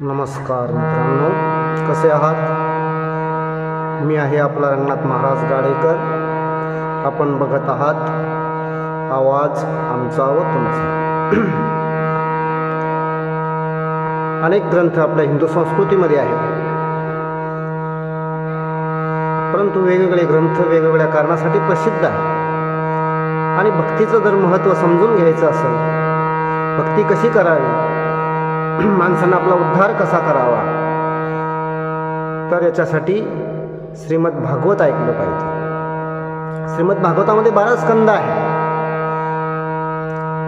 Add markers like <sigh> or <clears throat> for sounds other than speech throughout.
नमस्कार मित्रांनो कसे आहात? मी आहे आपला रंगनाथ महाराज गाडेकर. आपण बघत आहात आवाज आमचा व तुमचा. अनेक ग्रंथ आपल्या हिंदू संस्कृतीमध्ये आहेत. परंतु वेगवेगळे ग्रंथ वेगवेगळ्या कारणासाठी प्रसिद्ध आहेत. आणि भक्तीचं जर महत्त्व समजून घ्यायचं असेल भक्ती कशी करावी? <clears throat> माणसानं आपला उद्धार कसा करावा? तर याच्यासाठी श्रीमद भागवत ऐकलं पाहिजे. श्रीमद भागवतामध्ये बारा स्कंद आहे.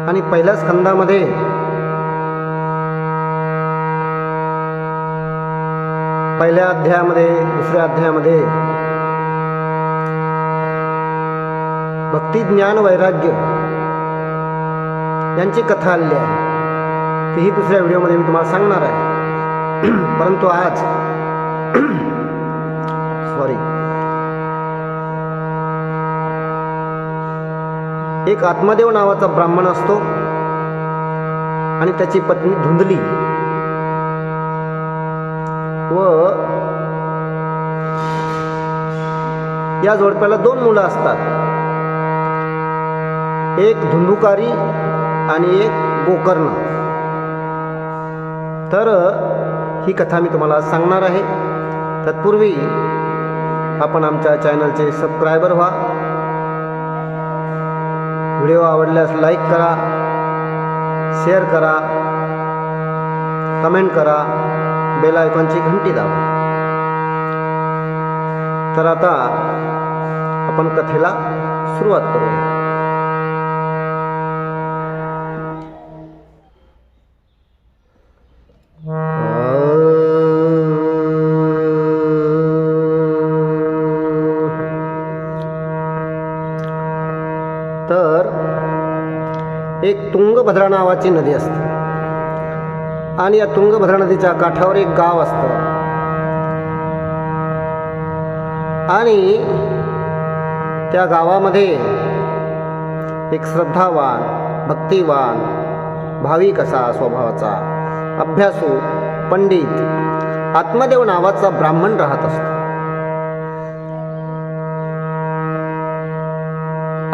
आणि पहिल्या स्कंदामध्ये पहिल्या अध्यायामध्ये दुसऱ्या अध्यायामध्ये भक्ती ज्ञान वैराग्य यांची कथा आली आहे. तेही दुसऱ्या व्हिडिओमध्ये मी तुम्हाला सांगणार आहे. परंतु आज सॉरी एक आत्मदेव नावाचा ब्राह्मण असतो आणि त्याची पत्नी धुंदली व या जोडप्याला दोन मुलं असतात. एक धुंदुकारी आणि एक गोकर्ण. तर ही कथा मी तुम्हाला सांगणार आहे. तत्पूर्वी आपण आमच्या चॅनलचे सबस्क्रायबर व्हा. व्हिडिओ आवडल्यास लाईक करा शेअर करा कमेंट करा बेल आयकॉनची घंटी दाबा. तर आता आपण कथेला सुरुवात करूया. एक तुंगभद्रा नावाची नदी असते. आणि या तुंगभद्रा नदीच्या काठावर एक गाव असतं. आणि त्या गावामध्ये एक श्रद्धावान भक्तिवान भाविक असा स्वभावाचा अभ्यासू पंडित आत्मदेव नावाचा ब्राह्मण राहत असतो.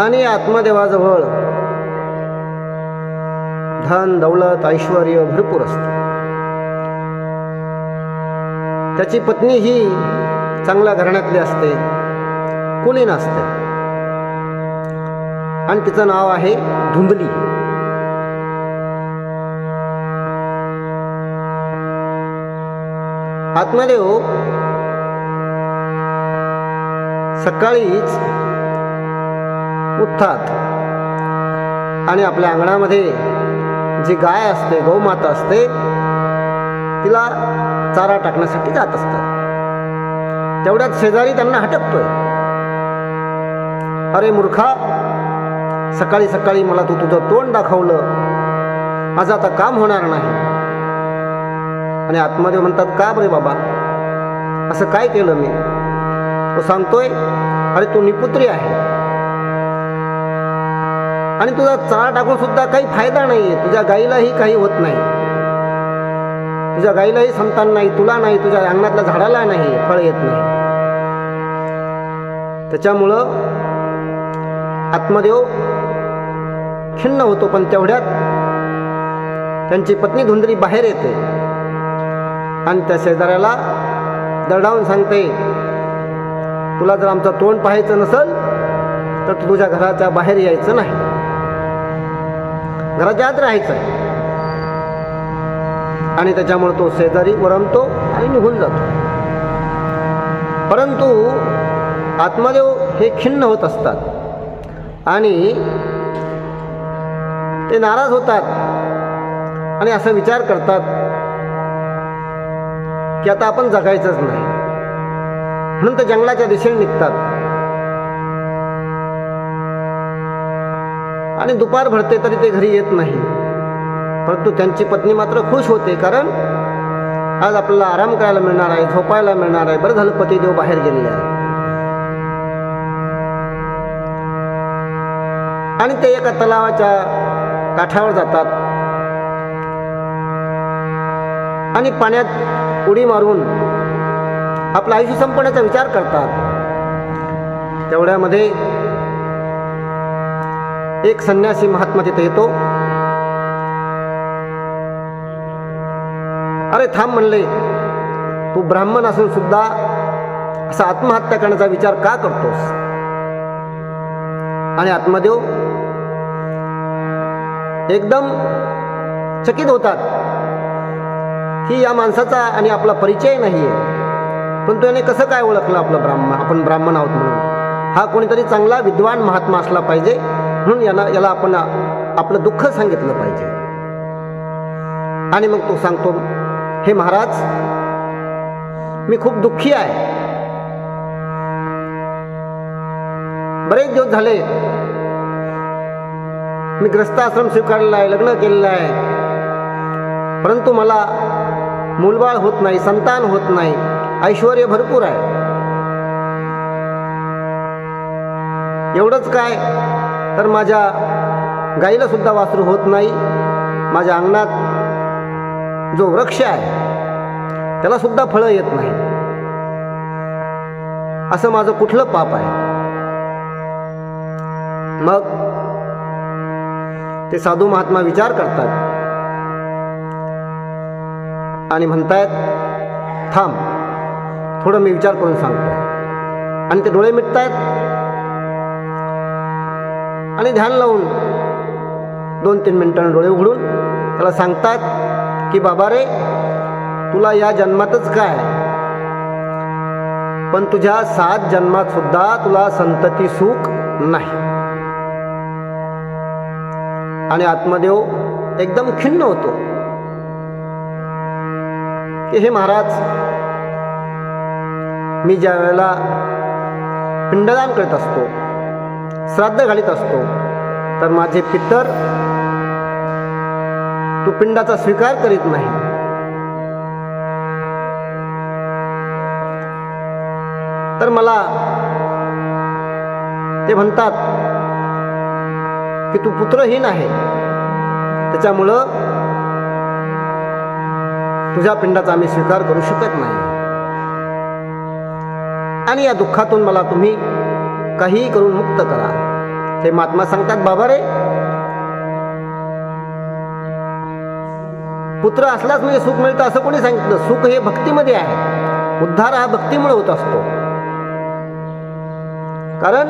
आणि आत्मदेवाजवळ धन दौलत ऐश्वर भरपूर असते. त्याची पत्नी ही चांगल्या घराण्यातली असते. कुलीन असते. आणि तिचं नाव आहे धुंदली. आत्मदेव सकाळीच उठतात. आणि आपल्या अंगणामध्ये जी गाय असते गौमाता असते तिला चारा टाकण्यासाठी जात असतात. तेवढ्यात शेजारी त्यांना हटकतोय. अरे मूर्खा सकाळी सकाळी मला तू तुझं तोंड दाखवलं. माझं आता काम होणार नाही. आणि आत्मदेव म्हणतात का बरे बाबा? असं काय केलं मी? तो सांगतोय अरे तू निपुत्री आहे. आणि तुझा चारा टाकून सुद्धा काही फायदा नाही तुझ्या गाईलाही काही होत नाही. तुझ्या गाईलाही संतान नाही तुला नाही तुझ्या अंगणातल्या झाडाला नाही फळ येत नाही. त्याच्यामुळं आत्मदेव खिन्न होतो पण तेवढ्यात त्यांची पत्नी धुंदरी बाहेर येते. आणि त्या शेजाऱ्याला दडावून सांगते तुला जर आमचं तोंड पाहायचं नसल तर तू तुझ्या घराच्या बाहेर यायचं नाही. घराच्या आत राहायचं. आणि त्याच्यामुळे तो शेजारी वरमतो आणि निघून जातो. परंतु आत्मदेव हे खिन्न होत असतात. आणि ते नाराज होतात. आणि असा विचार करतात की आता आपण जगायचंच नाही. म्हणून ते जंगलाच्या दिशेने निघतात. आणि दुपार भरते तरी ते घरी येत नाही. परंतु त्यांची पत्नी मात्र खुश होते कारण आज आपल्याला आराम करायला मिळणार आहे झोपायला मिळणार आहे. बरं झालं पतिदेव बाहेर गेलेले आहे आणि ते एका तलावाच्या काठावर जातात. आणि पाण्यात उडी मारून आपलं आयुष्य संपवण्याचा विचार करतात. तेवढ्यामध्ये एक संन्यासी महात्मा तिथे येतो. अरे थांब म्हणले तू ब्राह्मण असून सुद्धा असा आत्महत्या करण्याचा विचार का करतोस? आणि आत्मदेव एकदम चकित होतात की या माणसाचा आणि आपला परिचय नाही आहे पण तो याने कसं काय ओळखलं आपलं ब्राह्मण? आपण ब्राह्मण आहोत म्हणून. हा कोणीतरी चांगला विद्वान महात्मा असला पाहिजे. म्हणून याला याला आपण आपलं दुःख सांगितलं पाहिजे. आणि मग तो सांगतो हे महाराज मी खूप दुःखी आहे. बरेच दिवस झाले मी ग्रस्त आश्रम स्वीकारलेला आहे लग्न केलेलं आहे. परंतु मला मूलबाळ होत नाही संतान होत नाही ऐश्वर भरपूर आहे. एवढंच काय तर माझ्या गाईला सुद्धा वासरू होत नाही. माझ्या अंगणात जो वृक्ष आहे त्याला सुद्धा फळं येत नाही. असं माझं कुठलं पाप आहे? मग ते साधू महात्मा विचार करतात. आणि म्हणतायत थांब थोडं मी विचार करून सांगतो आणि ते डोळे मिटतायत. आणि ध्यान लावून दोन तीन मिनिटांनी डोळे उघडून त्याला सांगतात की बाबा रे तुला या जन्मातच काय? पण तुझ्या सात जन्मात सुद्धा तुला संतती सुख नाही. आणि आत्मदेव एकदम खिन्न होतो. की हे महाराज मी ज्या वेळेला पिंडदान करत असतो श्राद्ध घालीत असतो. तर माझे पितर तू पिंडाचा स्वीकार करीत नाही. तर मला ते म्हणतात की तू पुत्रहीन आहे. त्याच्यामुळं तुझ्या पिंडाचा आम्ही स्वीकार करू शकत नाही. आणि या दुःखातून मला तुम्ही काहीही करून मुक्त करा. हे महात्मा सांगतात बाबा रे पुत्र असलाच म्हणजे सुख मिळतं असं कोणी सांगितलं? सुख हे भक्तीमध्ये आहे. उद्धार हा भक्तीमुळे होत असतो. कारण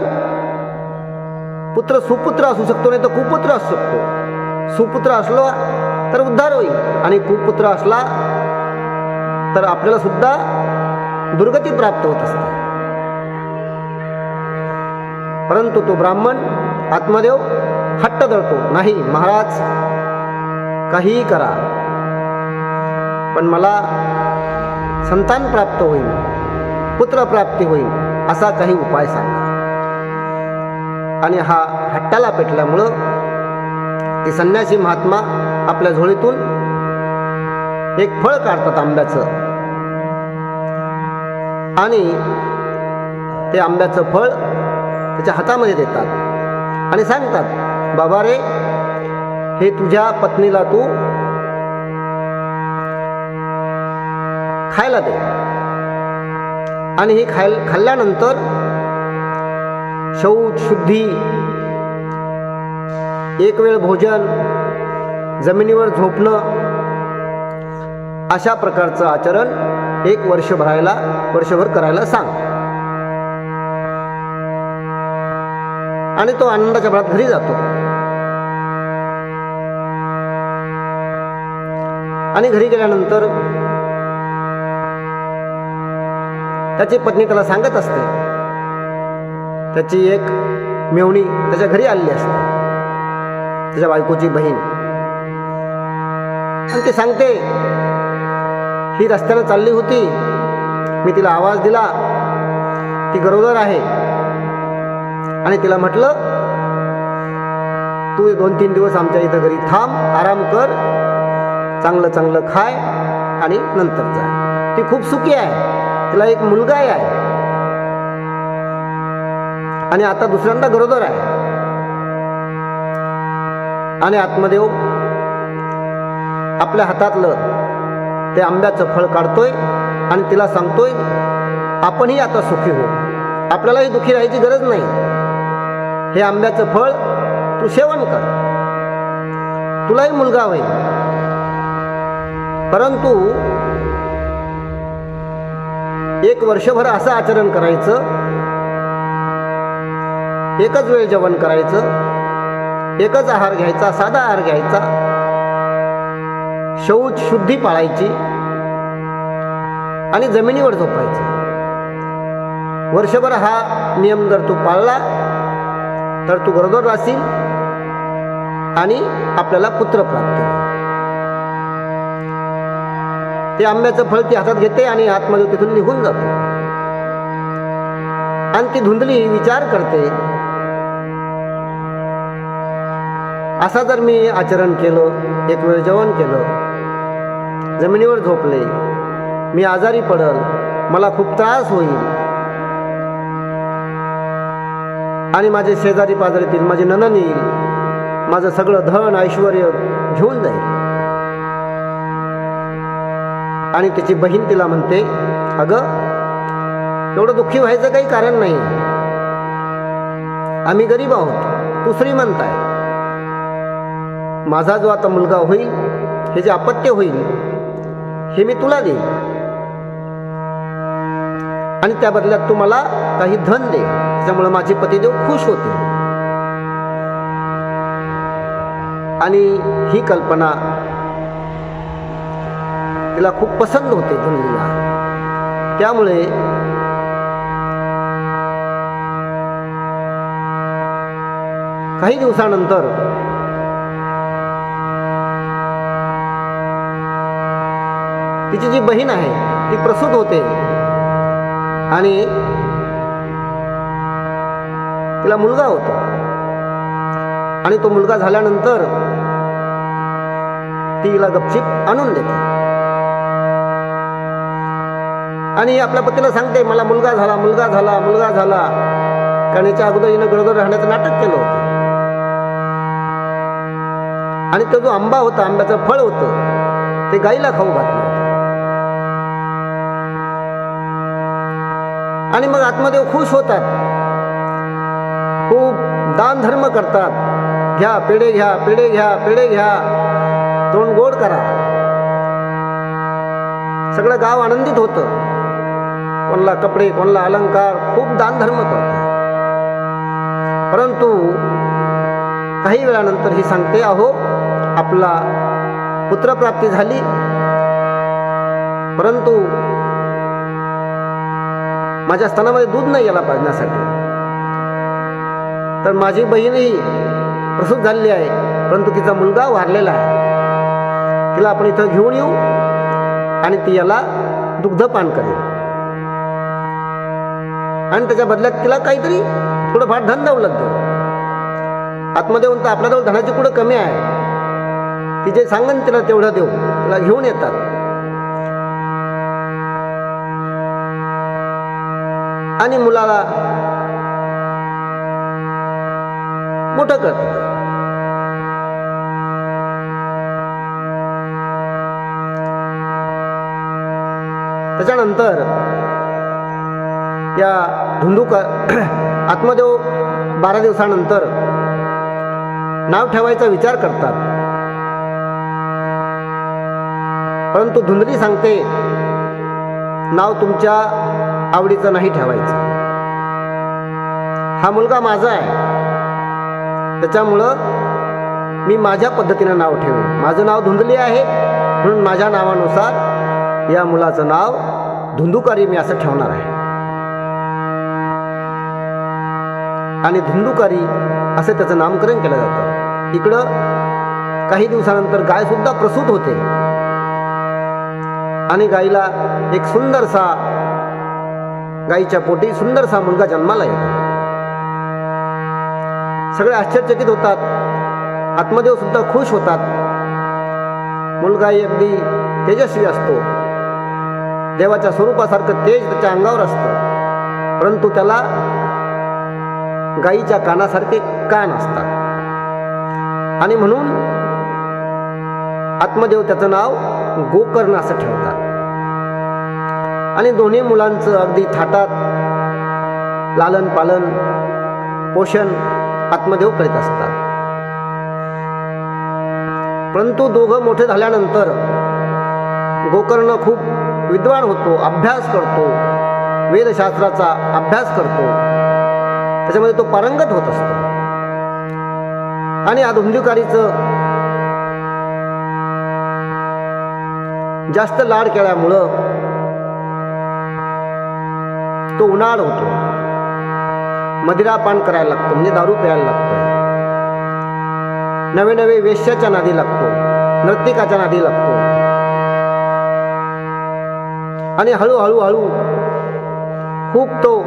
पुत्र सुपुत्र असू शकतो नाही तर कुपुत्र असू शकतो. सुपुत्र असलो तर उद्धार होईल आणि कुपुत्र असला तर आपल्याला सुद्धा दुर्गती प्राप्त होत असते. परंतु तो ब्राह्मण आत्मदेव हट्ट धरतो नाही महाराज काहीही करा. पण मला संतान प्राप्त होईल पुत्र प्राप्ती होईल असा काही उपाय सांगा. आणि हा हट्टाला पेटल्यामुळं ते संन्यासी महात्मा आपल्या झोळीतून एक फळ काढतात आंब्याचं. आणि ते आंब्याचं फळ त्याच्या हातामध्ये देतात. आणि सांगतात बाबा रे हे तुझ्या पत्नीला तू खायला दे. आणि हे खाय खाल्ल्यानंतर शौच शुद्धी एक वेळ भोजन जमिनीवर झोपणं अशा प्रकारचं आचरण एक वर्ष भरायला वर्षभर करायला सांग. आणि तो आनंदाच्या बळात घरी जातो. आणि घरी गेल्यानंतर त्याची पत्नी त्याला सांगत असते. त्याची एक मेवणी त्याच्या घरी आलेली असते. त्याच्या बायकोची बहीण. आणि ती सांगते ही रस्त्यानं चालली होती. मी तिला आवाज दिला. ती गरोदर आहे. आणि तिला म्हटलं तू दोन तीन दिवस आमच्या इथं घरी थांब आराम कर चांगलं चांगलं खाय आणि नंतर जा. ती खूप सुखी आहे. तिला एक मुलगाही आहे. आणि आता दुसऱ्यांदा गरोदर आहे. आणि आत्मदेव आपल्या हातातलं ते आंब्याचं फळ काढतोय आणि तिला सांगतोय आपणही आता सुखी हो. आपल्यालाही दुखी राहायची गरज नाही. हे आंब्याचं फळ तू सेवन कर. तुलाही मुलगा होईल. परंतु एक वर्षभर असं आचरण करायचं एकच वेळ जेवण करायचं एकच आहार घ्यायचा साधा आहार घ्यायचा शौच शुद्धी पाळायची आणि जमिनीवर झोपायचं. वर्षभर हा नियम जर तू पाळला तर तू गरोदर राहशील आणि आपल्याला पुत्र प्राप्त ते आंब्याचं फळ ती हातात घेते आणि आतमध्ये तिथून निघून जातो. आणि ती धुंदली विचार करते असा जर मी आचरण केलं एक वेळ जेवण केलं जमिनीवर झोपले मी आजारी पडल मला खूप त्रास होईल आणि माझे शेजारी पाजारीतील माझे ननन येईल माझं सगळं धन ऐश्वर घेऊन जाईल. आणि तिची बहीण तिला म्हणते अगं एवढं दुःखी व्हायचं काही कारण नाही. आम्ही गरीब आहोत तू श्रीमंत आहे. माझा जो आता मुलगा होईल हे जे अपत्य होईल हे मी तुला देईन. आणि त्या बदल्यात तू मला काही धन दे. त्यामुळे माझे पतिदेव खुश होते. आणि ही कल्पना तिला खूप पसंत होते धुंदलीला त्यामुळे काही दिवसानंतर तिची जी बहीण आहे ती प्रसूत होते. आणि तिला मुलगा होता. आणि तो मुलगा झाल्यानंतर तिला गपचिप आणून देते. आणि आपल्या पतीला सांगते मला मुलगा झाला मुलगा झाला मुलगा झाला. कारण याच्या अगोदर हिनं गरोदर राहण्याचं नाटक केलं होतं. आणि तो जो आंबा होता आंब्याचं फळ होतं ते गाईला खाऊ घातलं होतं. आणि मग आत्मदेव खुश होतात. खूप दान धर्म करतात. घ्या पेढे घ्या पेढे घ्या पेढे घ्या. तोंड गोड करा. सगळं गाव आनंदित होतं. कोणला कपडे कोणला अलंकार खूप दान धर्म परंतु काही वेळानंतर ही सांगते अहो आपला पुत्रप्राप्ती झाली. परंतु माझ्या स्तनामध्ये दूध नाही याला पाजण्यासाठी. तर माझी बहीणही प्रसूत झालेली आहे. परंतु तिचा मुलगा वारलेला आहे. तिला आपण इथं घेऊन येऊ आणि ती याला दुग्धपान करेल. आणि त्याच्या बदल्यात तिला काहीतरी थोडंफार धन दौलत देऊ आत्मदेवन तर आपल्याजवळ धनाची कुठं कमी आहे? ती जे सांगन तिला तेवढं देऊ. तिला घेऊन येतात. आणि मुलाला मोठं कर. त्याच्यानंतर या धुंदूक <clears throat> आत्मदेव बारा दिवसानंतर नाव ठेवायचा विचार करतात. परंतु धुंदली सांगते नाव तुमच्या आवडीचं नाही ठेवायचं. हा मुलगा माझा आहे. त्याच्यामुळं मी माझ्या पद्धतीनं नाव ठेवेन. माझं नाव धुंदली आहे म्हणून माझ्या नावानुसार या मुलाचं नाव धुंदुकारी मी असं ठेवणार आहे. आणि धुंदुकारी असं त्याचं नामकरण केलं जातं. इकडं काही दिवसानंतर गाय सुद्धा प्रसूत होते. आणि गाईला एक सुंदरसा गाईच्या पोटी सुंदरसा मुलगा जन्माला येतो. सगळे आश्चर्यचकित होतात. आत्मदेव सुद्धा खुश होतात. मुलगाही अगदी तेजस्वी असतो. देवाच्या स्वरूपासारखं तेज त्याच्या अंगावर असतं. परंतु त्याला गाईच्या कानासारखे कान असतात. आणि म्हणून आत्मदेव त्याचं नाव गोकर्ण असं ठेवतात. आणि दोन्ही मुलांचं अगदी थाटात लालन पालन पोषण आत्मदेव करीत असतात. परंतु दोघं मोठे झाल्यानंतर गोकर्ण खूप विद्वान होतो अभ्यास करतो वेदशास्त्राचा अभ्यास करतो. त्याच्यामध्ये तो पारंगत होत असतो. आणि या धुंदुकारीचं जास्त लाड केल्यामुळं तो उन्हाळ होतो. मदिरा पान करायला लागतो म्हणजे दारू प्यायला लागतो नवे नवे वेश्याच्या नादी लागतो नर्तिकाच्या नादी लागतो. आणि हळूहळू हळू खूप तो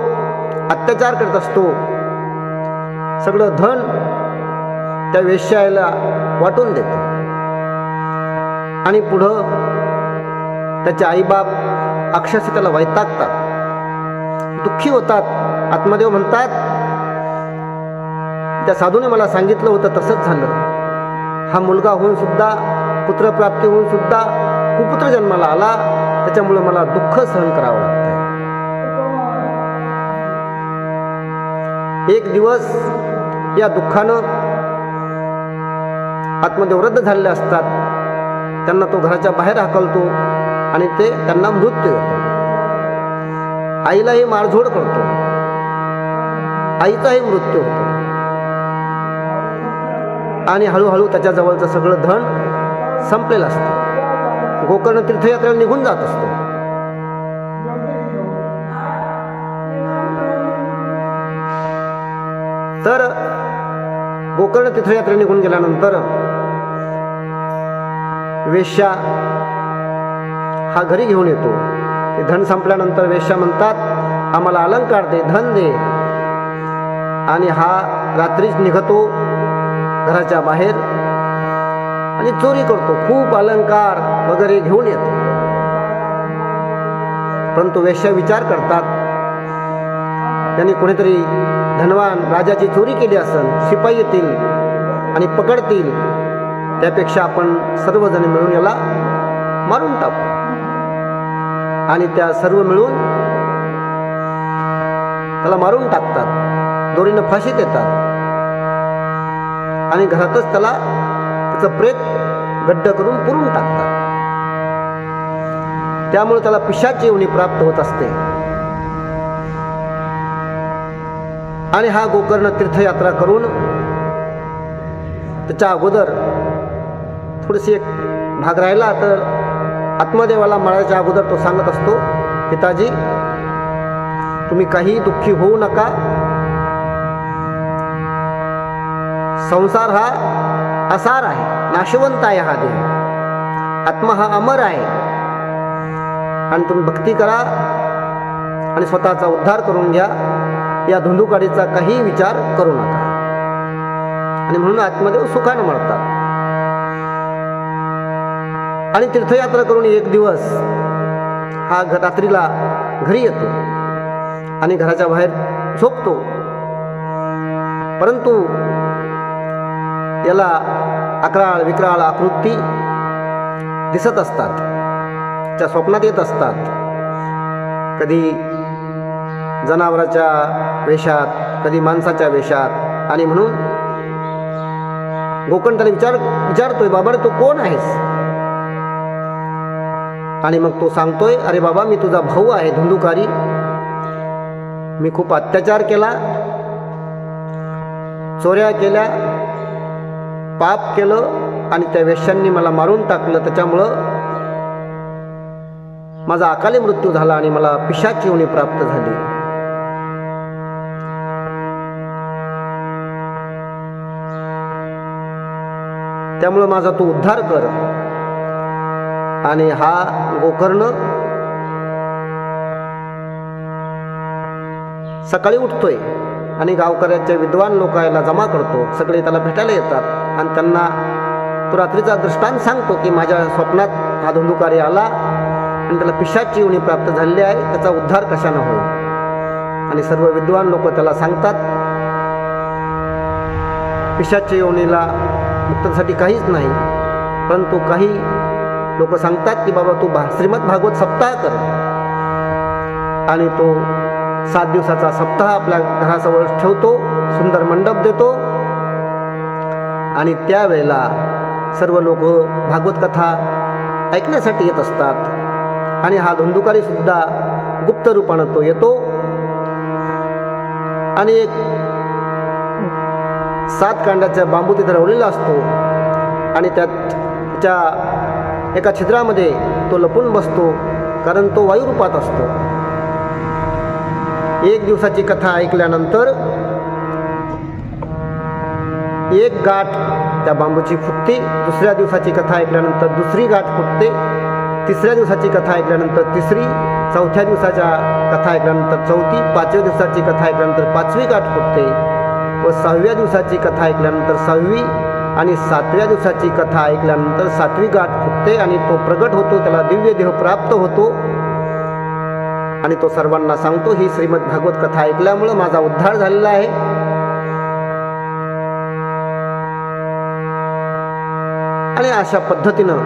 अत्याचार करत असतो. सगळं धन त्या वेश्याला वाटून देतो. आणि पुढं त्याचे आईबाप अक्षरशः त्याला वैतागतात. दुःखी होतात. आत्मदेव म्हणतात त्या साधूने मला सांगितलं होतं तसंच झालं. हा मुलगा होऊन सुद्धा पुत्रप्राप्ती होऊन सुद्धा कुपुत्र जन्माला आला. त्याच्यामुळे मला दुःख सहन करावं लागतं एक दिवस या दुःखानं आत्मदेव रद्द झालेले असतात. त्यांना तो घराच्या बाहेर हाकलतो आणि ते त्यांना मृत्यू होतो आईलाही मारझोड करतो. आईचाही मृत्यू होतो. आणि हळूहळू त्याच्याजवळचं सगळं धन संपलेलं असतं. गोकर्ण तीर्थयात्रेला निघून जात असतो. तर गोकर्ण तीर्थयात्रे निघून गेल्यानंतर वेश्या हा घरी घेऊन येतो. ते धन संपल्यानंतर वेश्या म्हणतात आम्हाला अलंकार दे धन दे आणि हा रात्रीच निघतो घराच्या बाहेर. आणि चोरी करतो. खूप अलंकार वगैरे घेऊन येतो. परंतु वेश्या विचार करतात. त्यांनी कोणीतरी धनवान राजाची चोरी केली असेल शिपाई येतील आणि पकडतील त्यापेक्षा आपण सर्वजण मिळून याला मारून टाकू. आणि त्या सर्व मिळून त्याला मारून टाकतात. दोरीनं फाशी देतात. आणि घरातच त्याला त्याचं प्रेत गड्ड करून पुरून टाकतात. त्यामुळे त्याला पिशाची येवणी प्राप्त होत असते. आणि हा गोकर्ण तीर्थयात्रा करून त्याच्या अगोदर थोडीशी एक भाग राहिला तर आत्मदेवाला मळायच्या अगोदर तो सांगत असतो पिताजी तुम्ही काही दुःखी होऊ नका. संसार हा असार आहे. नाशवंत आहे हा देह. आत्मा हा अमर आहे. आणि तुम्ही भक्ती करा आणि स्वतःचा उद्धार करून घ्या. या धुंदुकाडीचा काही विचार करू नका. आणि म्हणून आत्मदेव सुखानं मळतात आणि तीर्थयात्रा करून एक दिवस हा घ रात्रीला घरी येतो आणि घराच्या बाहेर झोपतो. परंतु याला अकराळ विक्राळ आकृती दिसत असतात. त्या स्वप्नात येत असतात. कधी जनावराच्या वेशात कधी माणसाच्या वेशात. आणि म्हणून गोकर्ण त्याला विचार विचारतोय बाबा रे तू कोण आहेस? आणि मग तो सांगतोय अरे बाबा मी तुझा भाऊ आहे धुंदुकारी. मी खूप अत्याचार केला चोऱ्या केल्या पाप केलं आणि त्या वेश्यांनी मला मारून टाकलं. त्याच्यामुळं माझा अकाली मृत्यू झाला आणि मला पिशाची उणी प्राप्त झाली. त्यामुळं माझा तू उद्धार कर. आणि हा गोकर्ण सकाळी उठतोय आणि गावकऱ्याचे विद्वान लोकायला जमा करतो. सगळे त्याला भेटायला येतात. आणि त्यांना तो रात्रीचा दृष्टांत सांगतो की माझ्या स्वप्नात हा धुंधुकारी आला आणि त्याला पिशाची उणी प्राप्त झालेली आहे त्याचा उद्धार कशानं होईल? आणि सर्व विद्वान लोक त्याला सांगतात पिशाच्या योनीला मुक्तासाठी काहीच नाही परंतु काही लोक सांगतात की बाबा तू भा श्रीमद भागवत सप्ताह कर. आणि तो सात दिवसाचा सप्ताह आपल्या घरासमोर ठेवतो सुंदर मंडप देतो आणि त्यावेळेला सर्व लोक भागवत कथा ऐकण्यासाठी येत असतात. आणि हा धुंदुकारी सुद्धा गुप्त रूपानं तो येतो. आणि एक सात कांड्याचा बांबू तिथे रवलेला असतो. आणि त्याच्या एका छिद्रामध्ये तो लपून बसतो कारण तो वायुरूपात असतो. एक दिवसाची कथा ऐकल्यानंतर एक गाठ त्या बांबूची फुटते दुसऱ्या दिवसाची कथा ऐकल्यानंतर दुसरी गाठ फुटते तिसऱ्या दिवसाची कथा ऐकल्यानंतर तिसरी चौथ्या दिवसाच्या कथा ऐकल्यानंतर चौथी पाचव्या दिवसाची कथा ऐकल्यानंतर पाचवी गाठ फुटते व सहाव्या दिवसाची कथा ऐकल्यानंतर सहावी आणि सातव्या दिवसाची कथा ऐकल्यानंतर सातवी गाठ फुटते आणि तो प्रगट होतो त्याला दिव्य देह प्राप्त होतो. आणि तो सर्वांना सांगतो ही श्रीमद भागवत कथा ऐकल्यामुळं माझा उद्धार झालेला आहे. आणि अशा पद्धतीनं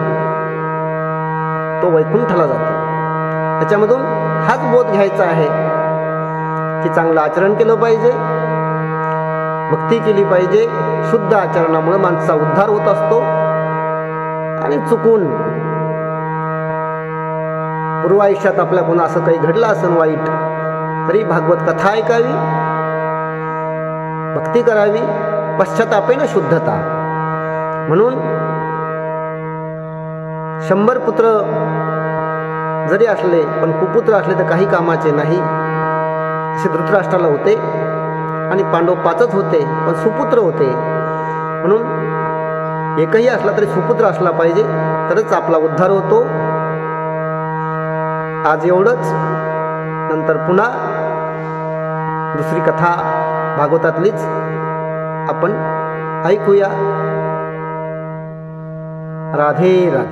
तो वैकुंठला जातो. त्याच्यामधून हाच बोध घ्यायचा आहे की चांगलं आचरण केलं पाहिजे भक्ती केली पाहिजे शुद्ध आचरणामुळे माणसाचा उद्धार होत असतो आणि चुकून पूर्व आयुष्यात आपल्या कोणा असं काही घडलं असेल वाईट तरी भागवत कथा ऐकावी भक्ती करावी पश्चातापेनं शुद्धता. म्हणून शंभर पुत्र जरी असले पण कुपुत्र असले तर काही कामाचे नाही. असे धृतराष्ट्राला होते आणि पांडव पाचच होते पण सुपुत्र होते. म्हणून एकही असला तरी सुपुत्र असला पाहिजे तरच आपला उद्धार होतो. आज एवढंच. नंतर पुन्हा दुसरी कथा भागवतातलीच. आपण ऐकूया. राधे राधे.